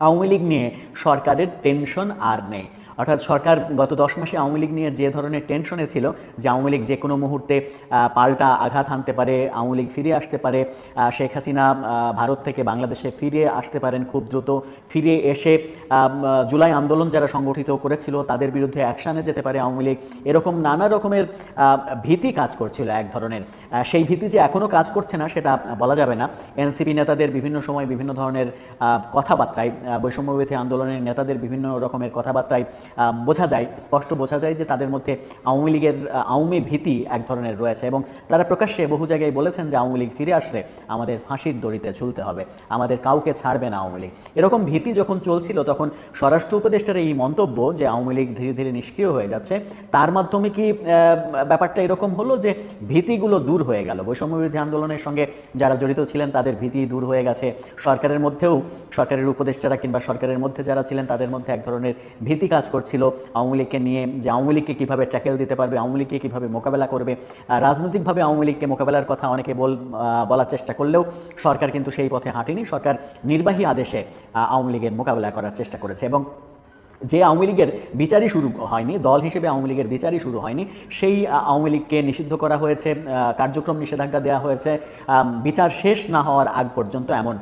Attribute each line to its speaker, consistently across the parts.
Speaker 1: আওয়ামী লীগ নিয়ে সরকারের টেনশন আর নেই। অর্থাৎ সরকার গত দশ মাসে আওয়ামী লীগ নিয়ে যে ধরনের টেনশনে ছিল যে আওয়ামী লীগ যে কোনো মুহূর্তে পাল্টা আঘাত হানতে পারে আওয়ামী লীগ ফিরে আসতে পারে শেখ হাসিনা ভারত থেকে বাংলাদেশে ফিরে আসতে পারেন খুব দ্রুত ফিরে এসে জুলাই আন্দোলন যারা সংগঠিত করেছিল তাদের বিরুদ্ধে অ্যাকশানে যেতে পারে আওয়ামী লীগ। এরকম নানা রকমের ভীতি কাজ করছিল এক ধরনের। সেই ভীতি যে এখনও কাজ করছে না সেটা বলা যাবে না। এনসিপি নেতাদের বিভিন্ন সময় বিভিন্ন ধরনের কথাবার্তায় আহ, বৈষম্যবিরোধী আন্দোলনের নেতাদের বিভিন্ন রকমের কথাবার্তায় বোঝা যায়, স্পষ্ট বোঝা যায় যে তাদের মধ্যে আওয়ামী লীগের আওয়ামী ভীতি এক ধরনের রয়েছে এবং তারা প্রকাশ্যে বহু জায়গায় বলেছেন যে আওয়ামী লীগ ফিরে আসলে আমাদের ফাঁসির দড়িতে ঝুলতে হবে, আমাদের কাউকে ছাড়বে না আওয়ামী লীগ। এরকম ভীতি যখন চলছিল তখন স্বরাষ্ট্র উপদেষ্টার এই মন্তব্য যে আওয়ামী লীগ ধীরে ধীরে নিষ্ক্রিয় হয়ে যাচ্ছে, তার মাধ্যমে কি ব্যাপারটা এরকম হলো যে ভীতিগুলো দূর হয়ে গেল? বৈষম্যবিরোধী আন্দোলনের সঙ্গে যারা জড়িত ছিলেন তাদের ভীতি দূর হয়ে গেছে। সরকারের মধ্যেও, সরকারের উপদেষ্টারা কিংবা সরকারের মধ্যে যারা ছিলেন তাদের মধ্যে এক ধরনের ভীতি কাজ করছিল আওয়ামী লীগকে নিয়ে যে আওয়ামী লীগকে কীভাবে ট্যাকেল দিতে পারবে, আওয়ামী লীগকে কীভাবে মোকাবেলা করবে। রাজনৈতিকভাবে আওয়ামী লীগকে মোকাবেলার কথা অনেকে বল বলার চেষ্টা করলেও সরকার কিন্তু সেই পথে হাঁটেনি। সরকার নির্বাহী আদেশে আওয়ামী লীগের মোকাবেলা করার চেষ্টা করেছে এবং যে আওয়ামী লীগের বিচারই শুরু হয়নি, দল হিসেবে আওয়ামী লীগের বিচারই শুরু হয়নি, সেই আওয়ামী লীগকে নিষিদ্ধ করা হয়েছে কার্যক্রম নিষেধাজ্ঞা দেওয়া হয়েছে বিচার শেষ না হওয়ার আগ পর্যন্ত এমন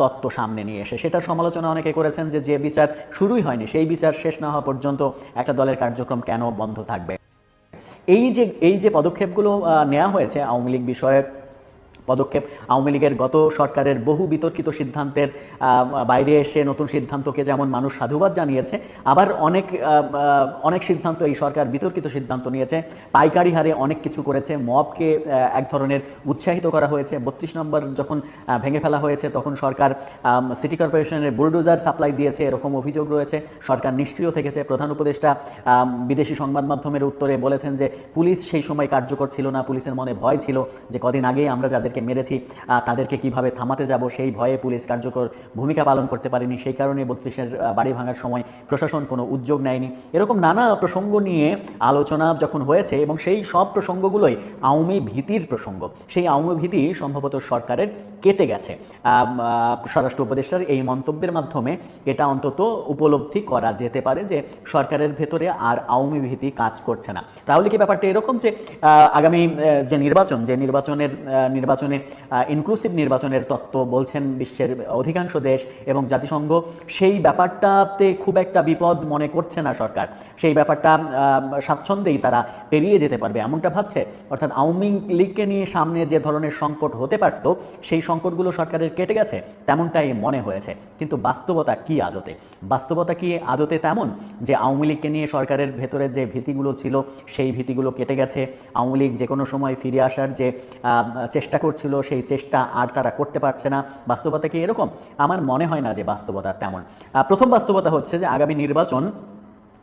Speaker 1: তত্ত্ব সামনে নিয়ে এসে। সেটার সমালোচনা অনেকে করেছেন যে যে বিচার শুরুই হয়নি, সেই বিচার শেষ না হওয়া পর্যন্ত একটা দলের কার্যক্রম কেন বন্ধ থাকবে? এই যে এই যে পদক্ষেপগুলো নেওয়া হয়েছে আওয়ামী লীগ বিষয়ে পদক্ষেপ। আওয়ামী লীগের গত সরকারের বহু বিতর্কিত সিদ্ধান্তের বাইরে এসে নতুন সিদ্ধান্তকে যেমন মানুষ সাধুবাদ জানিয়েছে, আবার অনেক অনেক সিদ্ধান্ত এই সরকার বিতর্কিত সিদ্ধান্ত নিয়েছে। পাইকারি হারে অনেক কিছু করেছে। মবকে এক ধরনের উৎসাহিত করা হয়েছে। বত্রিশ নম্বর যখন ভেঙে ফেলা হয়েছে, তখন সরকার সিটি কর্পোরেশনের বুলডোজার সাপ্লাই দিয়েছে। এরকম অভিযোগ রয়েছে। সরকার নিষ্ক্রিয় থেকেছে। প্রধান উপদেষ্টা বিদেশি সংবাদ মাধ্যমের উত্তরে বলেছেন যে, পুলিশ সেই সময় কার্যকর ছিল না। পুলিশের মনে ভয় ছিল যে, কদিন আগেই আমরা যাদেরকে মেরেছি তাদেরকে কীভাবে থামাতে যাব সেই ভয়ে পুলিশ কার্যকর ভূমিকা পালন করতে পারেনি। সেই কারণে বত্রিশের বাড়ি ভাঙার সময় প্রশাসন কোনো উদ্যোগ নেয়নি। এরকম নানা প্রসঙ্গ নিয়ে আলোচনা যখন হয়েছে এবং সেই সব প্রসঙ্গগুলোই আওয়ামী ভীতির প্রসঙ্গ সেই আওয়ামী ভীতি সম্ভবত সরকারের কেটে গেছে। স্বরাষ্ট্র উপদেষ্টার এই মন্তব্যের মাধ্যমে এটা অন্তত উপলব্ধি করা যেতে পারে যে সরকারের ভেতরে আর আওয়ামী ভীতি কাজ করছে না। তাহলে কি ব্যাপারটা এরকম যে আগামী যে নির্বাচন যে নির্বাচনের আহ, নির্বাচনে ইনক্লুসিভ নির্বাচনের তত্ত্ব বলছেন বিশ্বের অধিকাংশ দেশ এবং জাতিসংঘ, সেই ব্যাপারটাতে খুব একটা বিপদ মনে করছে না সরকার। সেই ব্যাপারটা স্বাচ্ছন্দ্যেই তারা পেরিয়ে যেতে পারবে, এমনটা ভাবছে। অর্থাৎ আওয়ামী লীগকে নিয়ে সামনে যে ধরনের সংকট হতে পারত, সেই সংকটগুলো সরকারের কেটে গেছে, তেমনটাই মনে হয়েছে। কিন্তু বাস্তবতা কি আদতে? বাস্তবতা কি আদতে তেমন যে আওয়ামী লীগকে নিয়ে সরকারের ভেতরে যে ভীতিগুলো ছিল, সেই ভীতিগুলো কেটে গেছে? আওয়ামী লীগ যে কোনো সময় ফিরে আসার যে চেষ্টা করছিল, সেই চেষ্টা আর তারা করতে পারছে না। বাস্তবতা কি এরকম? আমার মনে হয় না যে বাস্তবতা তেমন। প্রথম বাস্তবতা হচ্ছে যে আগামী নির্বাচন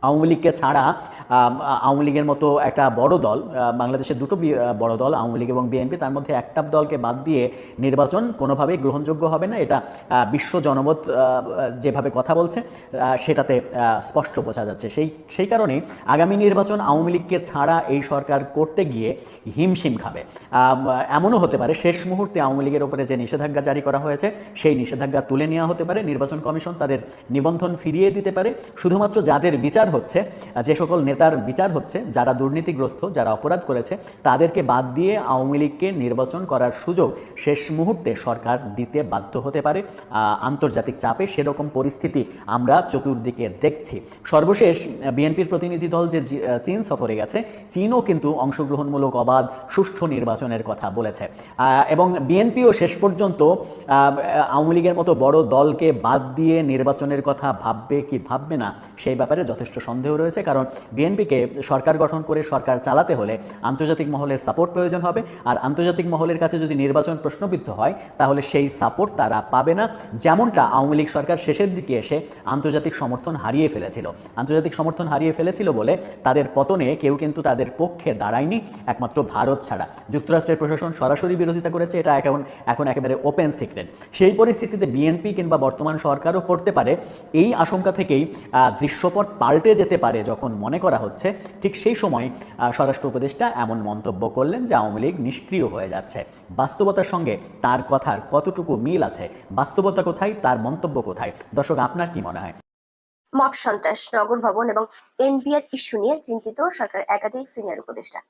Speaker 1: আওয়ামী লীগকে ছাড়া আওয়ামী লীগের মতো একটা বড় দল বাংলাদেশের দুটো বড় দল, আওয়ামী লীগ এবং বিএনপি, তার মধ্যে একটা দলকে বাদ দিয়ে নির্বাচন কোনোভাবেই গ্রহণযোগ্য হবে না। এটা বিশ্ব জনমত যেভাবে কথা বলছে সেটাতে স্পষ্ট বোঝা যাচ্ছে। সেই সেই কারণে আগামী নির্বাচন আওয়ামী লীগকে ছাড়া এই সরকার করতে গিয়ে হিমশিম খাবে। এমনও হতে পারে, শেষ মুহূর্তে আওয়ামী লীগের উপরে যে নিষেধাজ্ঞা জারি করা হয়েছে, সেই নিষেধাজ্ঞা তুলে নেওয়া হতে পারে। নির্বাচন কমিশন তাদের নিবন্ধন ফিরিয়ে দিতে পারে। শুধুমাত্র যাদের বিচার হচ্ছে, যে সকল নেতার বিচার হচ্ছে, যারা দুর্নীতিগ্রস্ত, যারা অপরাধ করেছে, তাদেরকে বাদ দিয়ে আওয়ামী লীগকে নির্বাচন করার সুযোগ শেষ মুহূর্তে সরকার দিতে বাধ্য হতে পারে। আন্তর্জাতিক চাপে সেরকম পরিস্থিতি আমরা চতুর্দিকে দেখছি। সর্বশেষ, বিএনপির প্রতিনিধি দল যে চীন সফরে গেছে, চীনও কিন্তু অংশগ্রহণমূলক অবাধ, সুষ্ঠু নির্বাচনের কথা বলেছে। এবং বিএনপিও শেষ পর্যন্ত আওয়ামী লীগের মতো বড় দলকে বাদ দিয়ে নির্বাচনের কথা ভাববে কি ভাববে না, সেই ব্যাপারে যথেষ্ট সন্দেহ রয়েছে, কারণ বিএনপিকে সরকার গঠন করে সরকার চালাতে হলে আন্তর্জাতিক মহলের সাপোর্ট প্রয়োজন হবে। আর আন্তর্জাতিক মহলের কাছে যদি নির্বাচন প্রশ্নবিদ্ধ হয়, তাহলে সেই সাপোর্ট তারা পাবে না। যেমনটা আওয়ামী লীগ সরকার শেষের দিকে এসে আন্তর্জাতিক সমর্থন হারিয়ে ফেলেছিল। আন্তর্জাতিক সমর্থন হারিয়ে ফেলেছিল বলে তাদের পতনে কেউ কিন্তু তাদের পক্ষে দাঁড়ায়নি, একমাত্র ভারত ছাড়া। যুক্তরাষ্ট্রের প্রশাসন সরাসরি বিরোধিতা করেছে, এটা এখন এখন একেবারে ওপেন সিক্রেট সেই পরিস্থিতিতে বিএনপি কিংবা বর্তমান সরকারও পড়তে পারে। এই আশঙ্কা থেকেই দৃশ্যপট পাল্টে হয়ে যেতে পারে যখন মনে করা হচ্ছে, ঠিক সেই সময় স্বরাষ্ট্র উপদেষ্টা এমন মন্তব্য করলেন যে আওয়ামী লীগ নিষ্ক্রিয় হয়ে যাচ্ছে। বাস্তবতার সঙ্গে তার কথার কতটুকু মিল আছে? বাস্তবতা কোথায়? তার মন্তব্য কোথায়? দর্শক, আপনার কি মনে হয়?
Speaker 2: মব সন্ত্রাস, নগর ভবন এবং এনবিআর ইস্যু নিয়ে চিন্তিত সরকার একাধিক সিনিয়র উপদেষ্টা।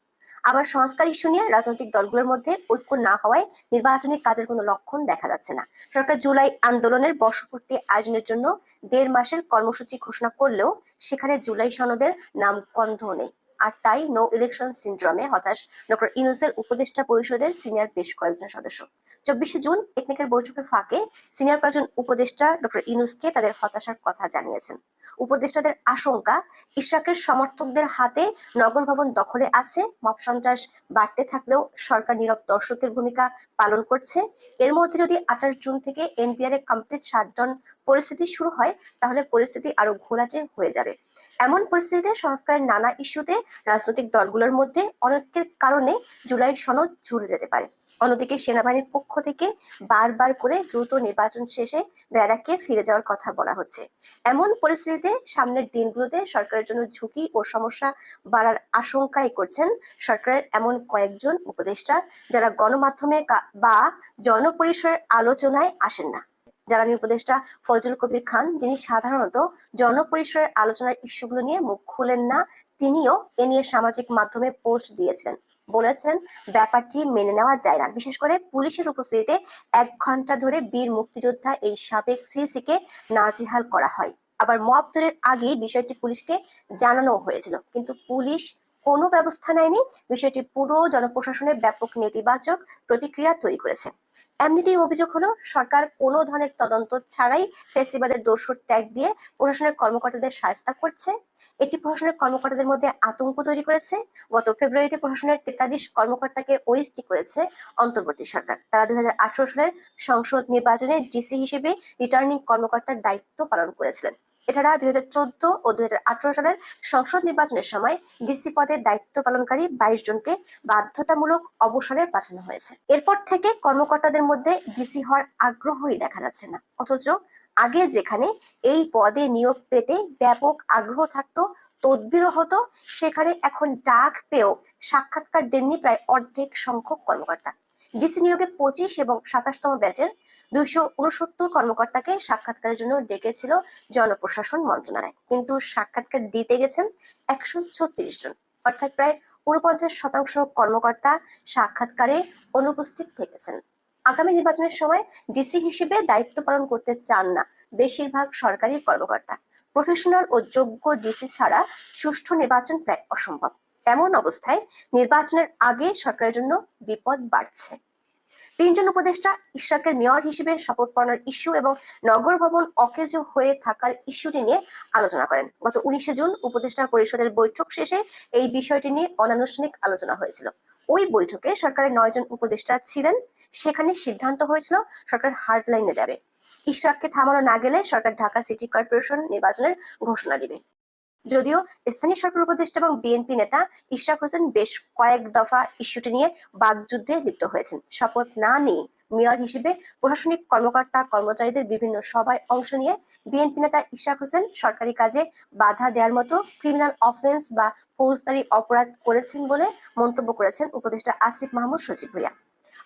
Speaker 2: আবার সংস্কার ইস্যু নিয়ে রাজনৈতিক দলগুলোর মধ্যে ঐক্য না হওয়ায় নির্বাচনী কাজের কোনো লক্ষণ দেখা যাচ্ছে না। সরকার জুলাই আন্দোলনের বর্ষপূর্তি আয়োজনের জন্য দেড় মাসের কর্মসূচি ঘোষণা করলেও সেখানে জুলাই সনদের নাম গন্ধ নেই। আর তাই নো ইলেকশন সিন্ড্রোমে হতাশ ডক্টর ইনুসের উপদেষ্টা পরিষদের সিনিয়র বেশ কয়েকজন সদস্য। চব্বিশে জুন টেকনিক্যাল বৈঠকের ফাঁকে সিনিয়র কয়েকজন উপদেষ্টা ডক্টর ইনুসকে তাদের হতাশার কথা জানিয়েছেন। উপদেষ্টাদের আশঙ্কা, ইশরাকের সমর্থকদের হাতে নগর ভবন দখলে আছে, মব সন্ত্রাস বাড়তে থাকলেও সরকার নীরব দর্শকের ভূমিকা পালন করছে। এর মধ্যে যদি আঠাশ জুন থেকে এনপিআর এ কমপ্লিট শাটডাউন পরিস্থিতি শুরু হয়, তাহলে পরিস্থিতি আরও ঘোলাটে হয়ে যাবে। এমন পরিস্থিতিতে সংস্কারের নানা ইস্যুতে রাজনৈতিক দলগুলোর মধ্যে অনেকের কারণে জুলাই সনদ ঝুলে যেতে পারে। অন্যদিকে সেনাবাহিনীর পক্ষ থেকে বারবার করে দ্রুত নির্বাচন শেষে ব্যারাকে ফিরে যাওয়ার কথা বলা হচ্ছে। এমন পরিস্থিতিতে সামনের দিনগুলোতে সরকারের জন্য ঝুঁকি ও সমস্যা বাড়ার আশঙ্কাই করছেন সরকারের এমন কয়েকজন উপদেষ্টা, যারা গণমাধ্যমে বা জনপরিসরের আলোচনায় আসেন না। জ্বালানি উপদেষ্টা ফজল কবির খান, যিনি সাধারণত জনপরিসরের আলোচনার ইস্যুগুলো নিয়ে মুখ খুলেন না, তিনিও এ নিয়ে সামাজিক মাধ্যমে পোস্ট দিয়েছেন। বলেছেন, ব্যাপারটি মেনে নেওয়া যায় না। বিশেষ করে পুলিশের উপস্থিতিতে এক ঘণ্টা ধরে বীর মুক্তিযোদ্ধা এই সাবেক সিসিকে নাজেহাল করা হয়। আবার মব তৈরির আগেই বিষয়টি পুলিশকে জানানো হয়েছিল। কিন্তু পুলিশ কোনো ব্যবস্থা নেয়নি। বিষয়টি পুরো জনপ্রশাসনে ব্যাপক নেতিবাচক প্রতিক্রিয়া তৈরি করেছে। এমনিতেই অভিযোগ হলো, সরকার কোনো ধরনের তদন্ত ছাড়াই ফেসিবাদের দোষর ট্যাগ দিয়ে প্রশাসনের কর্মকর্তাদের সাহায্য করছে। এটি প্রশাসনের কর্মকর্তাদের মধ্যে আতঙ্ক তৈরি করেছে। গত ফেব্রুয়ারিতে প্রশাসনের তেতাল্লিশ কর্মকর্তাকে ওএসটি করেছে অন্তর্বর্তী সরকার। তারা দুই হাজার আঠারো সালের সংসদ নির্বাচনে ডিসি হিসেবে রিটার্নিং কর্মকর্তার দায়িত্ব পালন করেছিলেন। এছাড়া দুই ও দুই সালের সংসদ নির্বাচনের সময় ডিসি পদে দায়িত্ব পালনকারী বাইশ জনকে বাধ্যতামূলক অবসরে পাঠানো হয়েছে। এরপর থেকে কর্মকর্তাদের মধ্যে ডিসি হওয়ার আগ্রহই দেখা যাচ্ছে না। অথচ আগে যেখানে এই পদে নিয়োগ পেতে ব্যাপক আগ্রহ থাকতো, তদবিরও হতো, সেখানে এখন ডাক পেয়েও সাক্ষাৎকার দেননি প্রায় অর্ধেক সংখ্যক কর্মকর্তা। ডিসি নিয়োগে পঁচিশ এবং সাতাশতম ব্যাচের দুইশো উনসত্তর কর্মকর্তাকে সাক্ষাৎকারের জন্য ডেকেছিল জনপ্রশাসন মন্ত্রণালয়। কিন্তু সাক্ষাৎকার দিতে গেছেন একশো ছত্রিশ জন। অর্থাৎ প্রায় উনপঞ্চাশ শতাংশ কর্মকর্তা সাক্ষাৎকারে অনুপস্থিত থেকেছেন। আগামী নির্বাচনের সময় ডিসি হিসেবে দায়িত্ব পালন করতে চান না বেশিরভাগ সরকারি কর্মকর্তা। প্রফেশনাল ও যোগ্য ডিসি ছাড়া সুষ্ঠু নির্বাচন প্রায় অসম্ভব। এমন অবস্থায় নির্বাচনের আগে সরকারের জন্য বিপদ বাড়ছে। তিনজন উপদেষ্টা ইশরাকের মেয়র হিসেবে শপথ পড়ানোর ইস্যু এবং নগর ভবন অকেজো হয়ে থাকার ইস্যুটি নিয়ে আলোচনা করেন। গত উনিশে জুন উপদেষ্টা পরিষদের বৈঠক শেষে এই বিষয়টি নিয়ে অনানুষ্ঠানিক আলোচনা হয়েছিল। ওই বৈঠকে সরকারের নয়জন উপদেষ্টা ছিলেন। সেখানে সিদ্ধান্ত হয়েছিল, সরকার হার্ড লাইনে যাবে। ইশরাককে থামানো না গেলে সরকার ঢাকা সিটি কর্পোরেশন নির্বাচনের ঘোষণা দিবে। যদিও স্থানীয় সরকার উপদেষ্টা এবং বিএনপি নেতা ইশরাক হোসেন বেশ কয়েক দফা ইস্যুটি নিয়ে বাগযুদ্ধে লিপ্ত হয়েছেন। শপথ না নিয়ে মেয়র হিসেবে প্রশাসনিক কর্মকর্তা, কর্মচারীদের বিভিন্ন সভায় অংশ নিয়ে বিএনপি নেতা ইশরাক হোসেন সরকারি কাজে বাধা দেওয়ার মতো ক্রিমিনাল অফেন্স বা ফৌজদারি অপরাধ করেছেন বলে মন্তব্য করেছেন উপদেষ্টা আসিফ মাহমুদ সচিব ভুইয়া।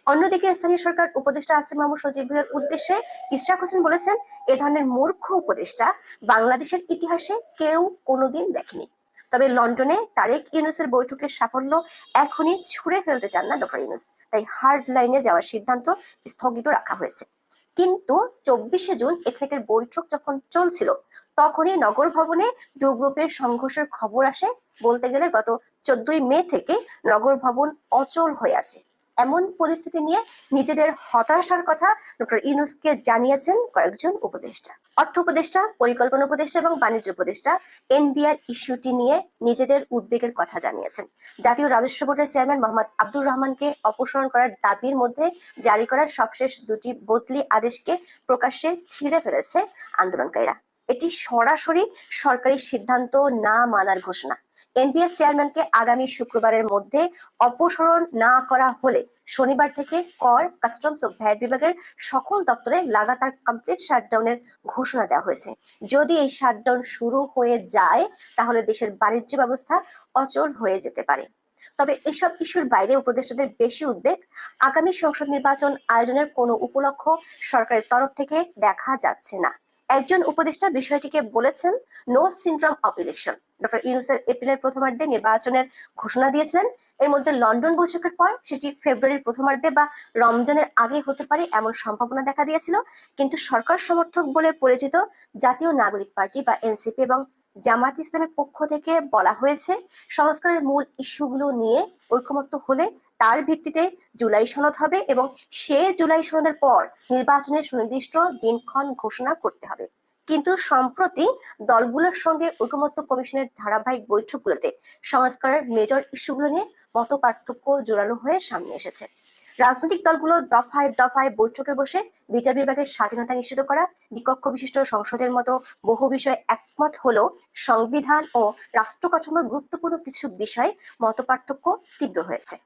Speaker 2: অন্যদিকে স্থানীয় সরকার উপদেষ্টা আসিফ মাহমুদ সচিব ভুইয়ার উদ্দেশ্যে ইশরাক হোসেন বলেছেন, এ ধরনের মূর্খ উপদেষ্টা বাংলাদেশের ইতিহাসে কেউ কোনোদিন দেখেনি। তবে লন্ডনে তারেক ইউনুসের বৈঠকের সাফল্য এখনই ছুঁড়ে ফেলতে চান না ডক্টর ইউনুস। তাই হার্ড লাইনে যাওয়ার সিদ্ধান্ত স্থগিত রাখা হয়েছে। কিন্তু চব্বিশে জুন এথেকের বৈঠক যখন চলছিল, তখনই নগর ভবনে দু গ্রুপের সংঘর্ষের খবর আসে। বলতে গেলে গত চোদ্দই মে থেকে নগর ভবন অচল হয়ে আছে। এমন পরিস্থিতি নিয়ে নিজেদের হতাশার কথা ডক্টর ইউনুসকে জানিয়েছেন কয়েকজন উপদেষ্টা। অর্থ উপদেষ্টা, পরিকল্পনা উপদেষ্টা এবং বাণিজ্য উপদেষ্টা এনবিআর ইস্যুটি নিয়ে নিজেদের উদ্বেগের কথা জানিয়েছেন। জাতীয় রাজস্ব বোর্ডের চেয়ারম্যান মোহাম্মদ আব্দুর রহমানকে অপসারণ করার দাবির মধ্যে জারি করার সবশেষ দুটি বদলি আদেশকে প্রকাশ্যে ছিঁড়ে ফেলেছে আন্দোলনকারীরা। এটি সরাসরি সরকারি সিদ্ধান্ত না মানার ঘোষণা। এনবিআর চেয়ারম্যানকে আগামী শুক্রবারের মধ্যে অপসারণ না করা হলে শনিবার থেকে কর, কাস্টমস ও ভ্যাট বিভাগের সকল দপ্তরে লাগাতার কমপ্লিট শাটডাউনের ঘোষণা দেওয়া হয়েছে। যদি এই শাটডাউন শুরু হয়ে যায়, তাহলে দেশের বাণিজ্য ব্যবস্থা অচল হয়ে যেতে পারে। তবে এসব ইস্যুর বাইরে উপদেষ্টাদের বেশি উদ্বেগ। আগামী সংসদ নির্বাচন আয়োজনের কোনো উপলক্ষ সরকারের তরফ থেকে দেখা যাচ্ছে না। একজন উপদেষ্টা বিষয়টিকে বলেছেন no syndrome of election doctor ইউনুসের এপ্রিলের প্রথমার্ধে নির্বাচনের ঘোষণা দিয়েছিলেন। এর মধ্যে লন্ডন বৈঠকের পর সেটি ফেব্রুয়ারির প্রথমার্ধে বা রমজানের আগে হতে পারে এমন সম্ভাবনা দেখা দিয়েছিল। কিন্তু সরকার সমর্থক বলে পরিচিত জাতীয় নাগরিক পার্টি বা এনসিপি এবং জামাত ইসলামের পক্ষ থেকে বলা হয়েছে, সংস্কারের মূল ইস্যুগুলো নিয়ে ঐকমত্য হলে তার ভিত্তিতে জুলাই সনদ হবে এবং সে জুলাই সনদের পর নির্বাচনের সুনির্দিষ্ট দিনক্ষণ ঘোষণা করতে হবে। কিন্তু সম্প্রতি দলগুলোর সঙ্গে ঐকমত্য কমিশনের ধারাবাহিক বৈঠকগুলোতে সংস্কারের মেজর ইস্যুগুলো নিয়ে মত পার্থক্য জোরালো হয়ে সামনে এসেছে। রাজনৈতিক দলগুলো দফায় দফায় বৈঠকে বসে বিচার বিভাগের স্বাধীনতা নিশ্চিত করা, বিকক্ষ বিশিষ্ট সংসদের মতো বহু বিষয়ে একমত হলেও সংবিধান ও রাষ্ট্র কাঠামোর গুরুত্বপূর্ণ কিছু বিষয়ে মতপার্থক্য তীব্র হয়েছে।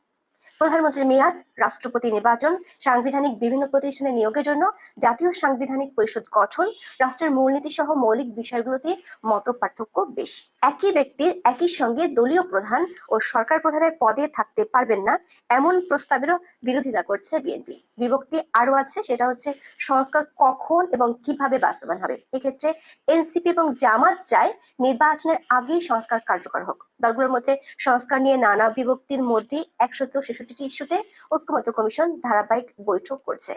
Speaker 2: প্রধানমন্ত্রীর মেয়াদ, রাষ্ট্রপতি নির্বাচন, সাংবিধানিক বিভিন্ন প্রতিষ্ঠানে নিয়োগের জন্য জাতীয় সাংবিধানিক পরিষদ গঠন, রাষ্ট্রের মূলনীতি সহ মৌলিক বিষয়গুলোতে মত পার্থক্য বেশি। একই ব্যক্তির একই সঙ্গে দলীয় প্রধান ও সরকার প্রধানের পদে থাকতে পারবেন না, এমন প্রস্তাবেরও বিরোধিতা করছে বিএনপি। বিভক্তি আরও আছে, সেটা হচ্ছে সংস্কার কখন এবং কীভাবে বাস্তবায়ন হবে। এক্ষেত্রে এনসিপি এবং জামাত চায় নির্বাচনের আগেই সংস্কার কার্যকর হোক। দলগুলোর মধ্যে সংস্কার নিয়ে নানা বিভক্তির মধ্যে একশত ছেষট্টিটি ইস্যুতে ঐক্যমত্য কমিশন ধারাবাহিক বৈঠক করছে।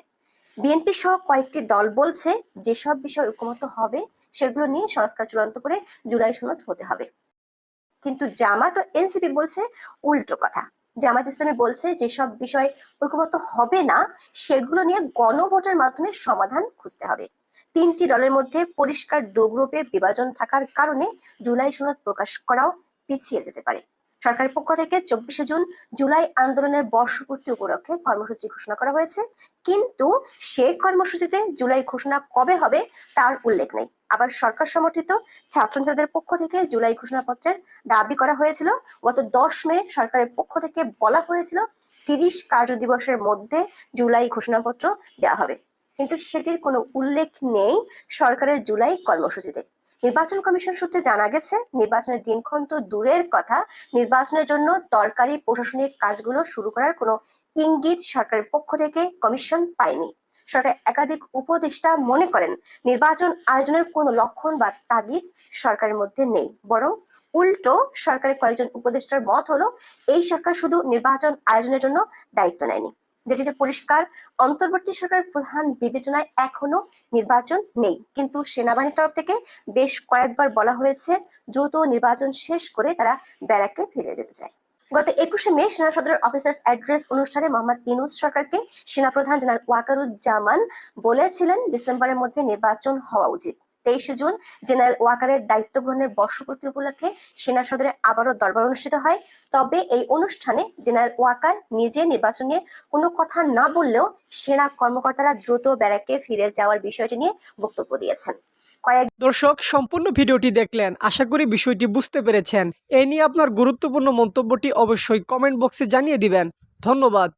Speaker 2: বিএনপি সহ কয়েকটি দল বলছে যেসব বিষয় ঐক্যমত্য হবে সেগুলো নিয়ে সংস্কার চূড়ান্ত করে জুলাই সনদ হতে হবে। কিন্তু জামাত ও এনসিপি বলছে উল্টো কথা। জামাত ইসলামী বলছে যেসব বিষয় ঐক্যমত হবে না, সেগুলো নিয়ে গণভোটের মাধ্যমে সমাধান খুঁজতে হবে। তিনটি দলের মধ্যে পরিষ্কার দুগ্রুপে বিভাজন থাকার কারণে জুলাই সনদ প্রকাশ করাও পিছিয়ে যেতে পারে। সরকারের পক্ষ থেকে চব্বিশে জুন জুলাই আন্দোলনের বর্ষপূর্তি উপলক্ষে কর্মসূচি ঘোষণা করা হয়েছে। কিন্তু সেই কর্মসূচিতে জুলাই ঘোষণা কবে হবে তার উল্লেখ নেই। আবার সরকার সমর্থিত ছাত্র নেতাদের পক্ষ থেকে জুলাই ঘোষণাপত্রের দাবি করা হয়েছিল। গত দশ মে সরকারের পক্ষ থেকে বলা হয়েছিল তিরিশ কার্য দিবসের মধ্যে জুলাই ঘোষণাপত্র দেওয়া হবে। কিন্তু সেটির কোনো উল্লেখ নেই সরকারের জুলাই কর্মসূচিতে। নির্বাচন কমিশন সূত্রে জানা গেছে, নির্বাচনের দিনক্ষণ তো দূরের কথা। নির্বাচনের জন্য দরকারি প্রশাসনিক কাজগুলো শুরু করার কোনো ইঙ্গিত সরকারের পক্ষ থেকে কমিশন পায়নি। সরকার একাধিক উপদেষ্টা মনে করেন, নির্বাচন আয়োজনের কোনো লক্ষণ বা তাগিদ সরকারের মধ্যে নেই। বরং উল্টো, সরকারের কয়েকজন উপদেষ্টার মত হলো, এই সরকার শুধু নির্বাচন আয়োজনের জন্য দায়িত্ব নেয়নি। যেটিতে পরিষ্কার অন্তর্বর্তী সরকারের প্রধান বিবেচনায় এখনও নির্বাচন নেই। কিন্তু সেনাবাহিনীর তরফ থেকে বেশ কয়েকবার বলা হয়েছে, দ্রুত নির্বাচন শেষ করে তারা ব্যারাকে ফিরে যেতে চায়। গত একুশে মে সেনা সদরের অফিসার্স অ্যাড্রেস অনুষ্ঠানে মোহাম্মদ ইনুস সরকারকে সেনাপ্রধান জেনারেল ওয়াকারুজ্জামান বলেছিলেন, ডিসেম্বরের মধ্যে নির্বাচন হওয়া উচিত। তেইশে জুন জেনারেল ওয়াকারের দায়িত্ব গ্রহণের বর্ষপূর্তি উপলক্ষে সেনা সদরে আবারও দরবার অনুষ্ঠিত হয়। তবে এই অনুষ্ঠানে জেনারেল ওয়াকার নিজে নির্বাচন নিয়ে কোনো কথা না বললেও সেনা কর্মকর্তারা দ্রুত ব্যারাকে ফিরে যাওয়ার বিষয়টি নিয়ে বক্তব্য দিয়েছেন। কয়েক
Speaker 3: দর্শক, সম্পূর্ণ ভিডিওটি দেখলেন। আশা করি বিষয়টি বুঝতে পেরেছেন। এ নিয়ে আপনার গুরুত্বপূর্ণ মন্তব্যটি অবশ্যই কমেন্ট বক্সে জানিয়ে দিবেন। ধন্যবাদ।